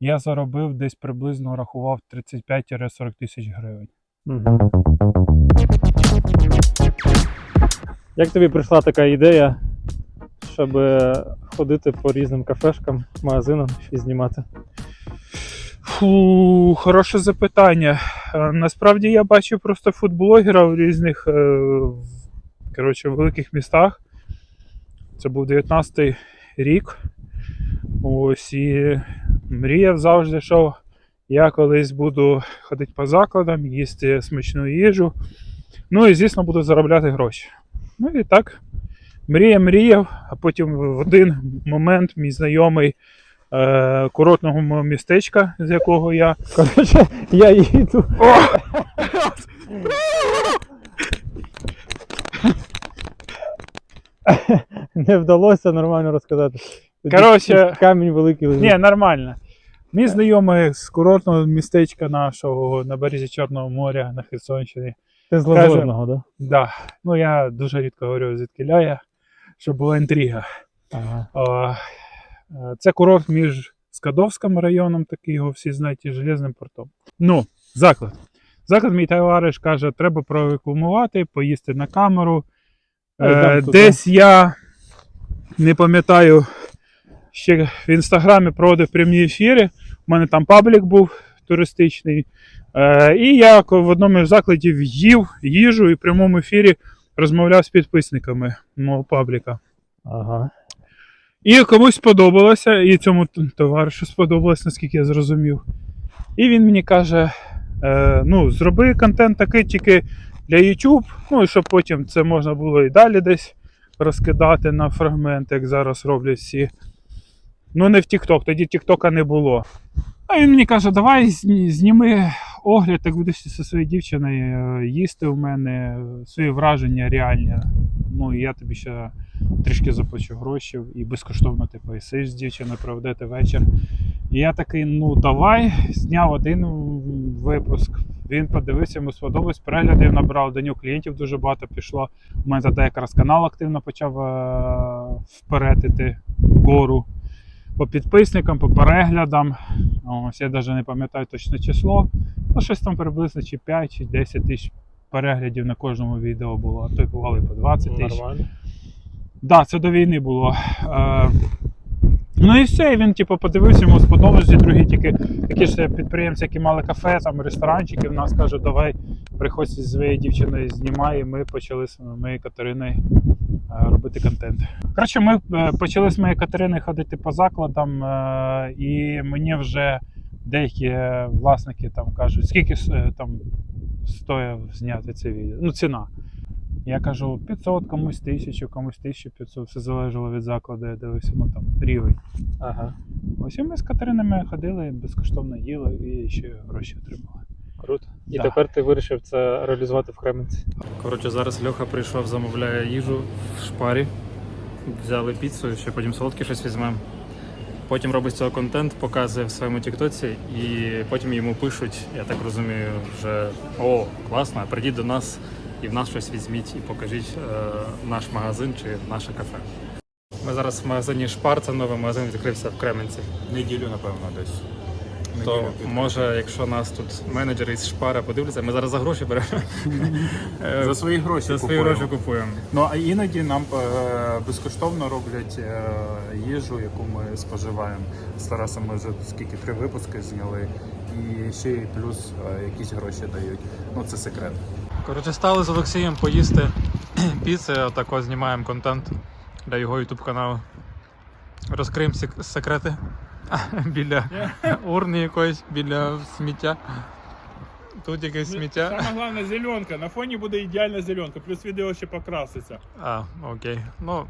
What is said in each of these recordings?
я заробив десь приблизно рахував 35-40 тисяч гривень. Угу. Як тобі прийшла така ідея, щоб е, ходити по різним кафешкам, магазинам і знімати? Фу, хороше запитання. Е, Насправді я бачив просто футблогера в різних е, коротше, великих містах. Це був 19-й рік. Ось і мріяв завжди, що я колись буду ходити по закладам, їсти смачну їжу. Ну і, звісно, буду заробляти гроші. Ну і так. Мріяв, мріяв, а потім в один момент мій знайомий е, курортного містечка, з якого я Коротше, я їду. Не вдалося нормально розказати. Коротше- камінь великий лежить. Ні, нормально. Мій знайомий з курортного містечка нашого на березі Чорного моря на Херсонщині. Ти з Лазурного, да? Да. Ну я дуже рідко говорю звідки я, щоб була інтрига. Ага. А, Це курорт між Скадовським районом, такий його всі знають, і Железним портом. Ну, заклад. Заклад мій товариш каже, треба прорекламувати, поїсти на камеру. Е, десь я не пам'ятаю, ще в інстаграмі проводив прямі ефіри. У мене там паблік був туристичний. Е, і я в одному з закладів їв їжу і в прямому ефірі розмовляв з підписниками мого пабліка. Ага. І комусь сподобалося, і цьому товаришу сподобалось, наскільки я зрозумів. І він мені каже: е, ну, зроби контент такий тільки для YouTube, ну і щоб потім це можна було і далі десь розкидати на фрагменти, як зараз роблять всі. Ну, не в TikTok, тоді TikTok не було. А він мені каже, давай зніми огляд, так будеш зі своєю дівчиною е, їсти у мене свої враження реальні. Ну, і я тобі ще трішки заплачу грошей і безкоштовно ти поїсиш з дівчиною, проведете вечір. І я такий, ну давай, зняв один випуск. Він подивився, йому сподобалось, переглядів набрав, до нього клієнтів дуже багато пішло. У мене тоді якраз канал активно почав е- вперед іти вгору. По підписникам, по переглядам. Ось я навіть не пам'ятаю точне число. Ну, щось там приблизно чи 5, чи 10 тисяч переглядів на кожному відео було, а то й бувало і по 20 тисяч. Нормально. Да, це до війни було. Е, ну і все, і він типу, подивився, йому сподобалось, і другі тільки такі ж підприємці, які мали кафе, там ресторанчики, в нас каже, давай приходь зі своєю дівчиною, знімай, і ми почали з моєю Катериною е, робити контент. Коротше, ми е, почали з моєю Катериною ходити по закладам, е, і мені вже деякі власники там кажуть, скільки е, там стоїть зняти це відео. Ну, ціна. Я кажу 500, комусь 1000, комусь 1500, все залежало від закладу, я дивився, ну там рівень. Ага. Ось і ми з Катеринами ходили, безкоштовно їли і ще гроші отримали. Круто. І Да. тепер ти вирішив це реалізувати в Кременці. Коротше, зараз Льоха прийшов, замовляє їжу в шпарі. Взяли піцу, ще потім солодке щось візьмемо. Потім робить з цього контент, показує в своєму тіктоці, і потім йому пишуть, я так розумію, вже о, класно, прийдіть до нас і в нас щось візьміть і покажіть е, наш магазин чи наше кафе. Ми зараз в магазині Шпар, це новий магазин відкрився в Кременці. Неділю, напевно, десь. То може, якщо нас тут менеджери із Шпара подивляться, ми зараз за гроші беремо. За свої гроші За свої гроші купуємо. Ну а іноді нам е, безкоштовно роблять е, їжу, яку ми споживаємо. З Тарасом ми вже скільки три випуски зняли, і ще й плюс е, якісь гроші дають. Ну це секрет. Коротше, стали з Олексієм поїсти піци, отак ось знімаємо контент для його YouTube каналу. Розкриємо секрети біля урни якоїсь, біля сміття. Тут якесь сміття. Саме головне зеленка. На фоні буде ідеальна зеленка, плюс відео ще покраситься. А, окей. Ну,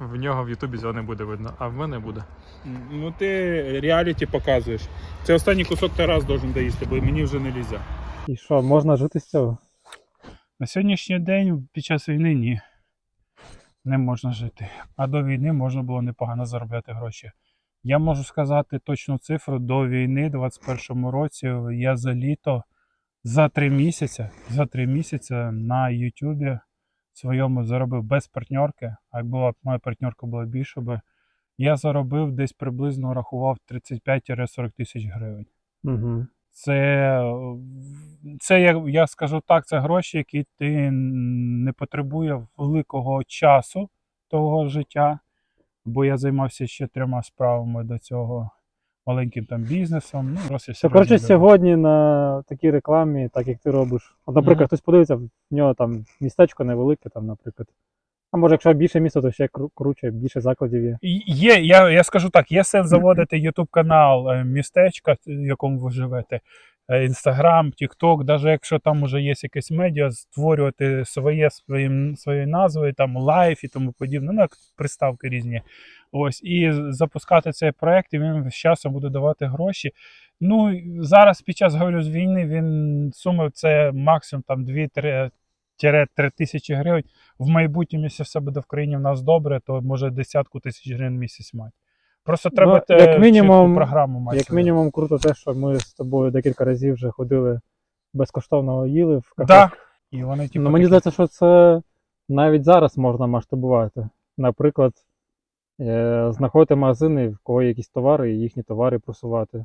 в нього в Ютубі цього не буде видно, а в мене буде. Ну ти реаліті показуєш. Це останній кусок Тарас должен доїсти, бо мені вже не лізе. І що, можна жити з цього? На сьогоднішній день під час війни ні. Не можна жити. А до війни можна було непогано заробляти гроші. Я можу сказати точну цифру до війни, в 21-му році, я за літо за три місяці, за три місяці на Ютубі своєму заробив без партнерки. А якби була моя партнерка була більше, би я заробив десь приблизно рахував 35-40 тисяч гривень. Угу. Це, це я, я скажу так, це гроші, які ти не потребує великого часу того життя, бо я займався ще трьома справами до цього маленьким там бізнесом. Ну, просто все коротше, сьогодні на такій рекламі, так як ти робиш. От, наприклад, Мгм. хтось подивиться, в нього там містечко невелике, там, наприклад. А може, якщо більше місто, то ще кру- круче, більше закладів є. І- Є, я, я скажу так, є сенс заводити YouTube канал е, містечка, в якому ви живете, Інстаграм, Тікток, навіть якщо там уже є якесь медіа, створювати своє своїм своєю назвою, там лайф і тому подібне, ну як приставки різні. Ось, і запускати цей проект, і він з часом буде давати гроші. Ну, зараз під час говорю, з війни він суми це максимум там 2-3 3 тисячі гривень. В майбутньому, якщо все буде в країні в нас добре, то може десятку тисяч гривень місяць мати. Просто треба Ну, як мінімум- програму мати. Як мінімум, круто те, що ми з тобою декілька разів вже ходили безкоштовно їли в кафе. Да. І вони, типу, ну, мені такі- здається, що це навіть зараз можна масштабувати. Наприклад, е, знаходити магазини, в кого є якісь товари, і їхні товари просувати.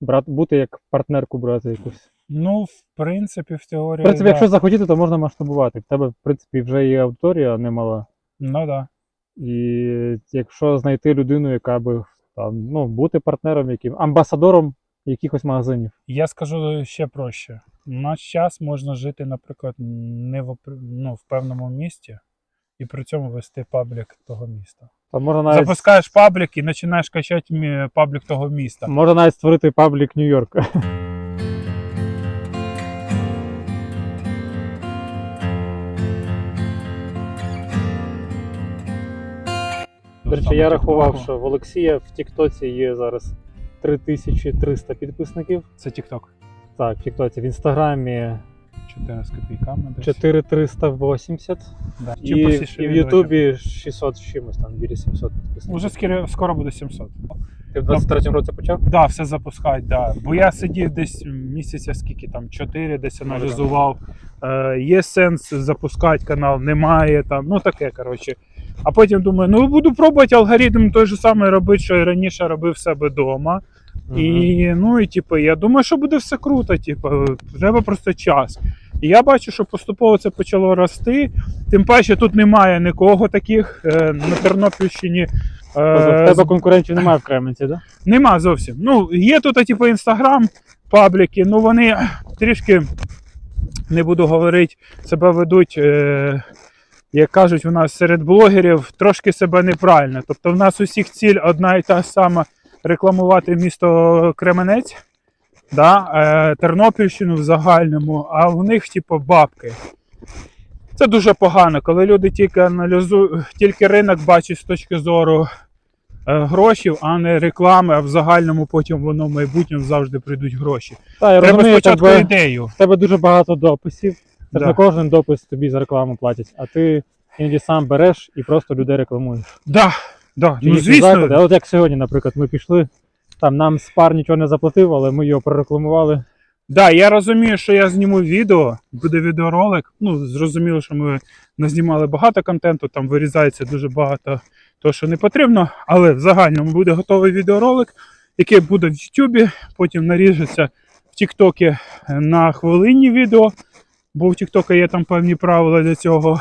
Брат, бути як партнерку брати якусь. Ну, в принципі, в теорії. В принципі, да. якщо захотіти, то можна масштабувати. В тебе, в принципі, вже є аудиторія немала. Ну да. І якщо знайти людину, яка би там, ну, бути партнером, яким, амбасадором якихось магазинів. Я скажу ще проще. В наш час можна жити, наприклад, не в, ну, в певному місті і при цьому вести паблік того міста. То можна навіть, Запускаєш паблік і починаєш качати паблік того міста. можна навіть створити паблік Нью-Йорк. До речі, я рахував, що в Олексія в Тіктоці є зараз 3300 підписників. Це TikTok. Так, в Тіктоці, в Інстаграмі 4 з копійками. десь. 4380. Да. І, і в відео, Ютубі 600 з чимось, там біля 700 підписників. Уже скоро, скоро буде 700. Ти в 23-му році почав? Да, все запускають, да. Бо я сидів десь місяця, скільки там, 4, десь аналізував. Е, є сенс запускати канал, немає там, ну таке, коротше. А потім думаю, ну буду пробувати алгоритм той же самий робити, що і раніше робив в себе вдома. І ну і типу, я думаю, що буде все круто. Типу, треба просто час. І я бачу, що поступово це почало рости. Тим паче тут немає нікого таких е, на Тернопільщині. е, Тобто тебе конкурентів немає в Кременці, да? Нема зовсім. Ну, є тут, типу, інстаграм, пабліки, ну вони трішки, не буду говорити, себе ведуть, е, як кажуть, у нас серед блогерів трошки себе неправильно. Тобто в нас усіх ціль одна і та сама рекламувати місто Кременець, да, е, Тернопільщину в загальному, а в них, типу, бабки. Це дуже погано, коли люди тільки аналізують, тільки ринок бачать з точки зору е, грошів, а не реклами, а в загальному потім воно в майбутньому завжди прийдуть гроші. Так, я Треба розумію, спочатку тебе, ідею. в тебе дуже багато дописів. Це ж Да. не кожен допис тобі за рекламу платять, а ти іноді сам береш і просто людей рекламуєш. Да, да. Чи Ну, звісно, заклади. А от як сьогодні, наприклад, ми пішли, там нам спар нічого не заплатив, але ми його прорекламували. да, я розумію, що я зніму відео, буде відеоролик. Ну, зрозуміло, що ми назнімали багато контенту, там вирізається дуже багато того, що не потрібно, але в загальному буде готовий відеоролик, який буде в Ютубі, потім наріжеться в Тіктокі на хвилинні відео, бо в Тіктока є там певні правила для цього.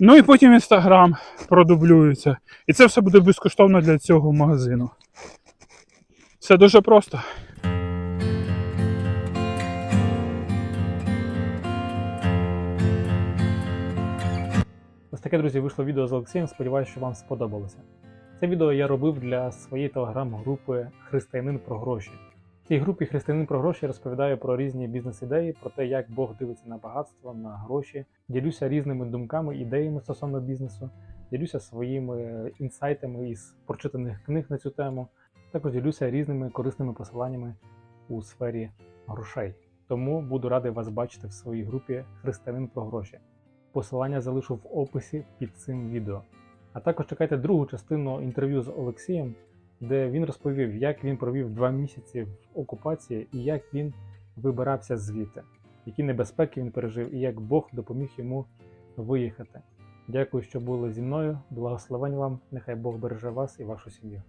Ну і потім Інстаграм продублюється. І це все буде безкоштовно для цього магазину. Все дуже просто. Ось таке, друзі, вийшло відео з Олексієм. Сподіваюся, що вам сподобалося. Це відео я робив для своєї телеграм-групи Християнин про гроші. Цій групі Християнин про гроші розповідаю про різні бізнес-ідеї, про те, як Бог дивиться на багатство, на гроші, ділюся різними думками, ідеями стосовно бізнесу, ділюся своїми інсайтами із прочитаних книг на цю тему. Також ділюся різними корисними посиланнями у сфері грошей. Тому буду радий вас бачити в своїй групі Християнин про гроші. Посилання залишу в описі під цим відео. А також чекайте другу частину інтерв'ю з Олексієм, де він розповів, як він провів два місяці в окупації і як він вибирався звідти, які небезпеки він пережив, і як Бог допоміг йому виїхати. Дякую, що були зі мною. Благословень вам. Нехай Бог береже вас і вашу сім'ю.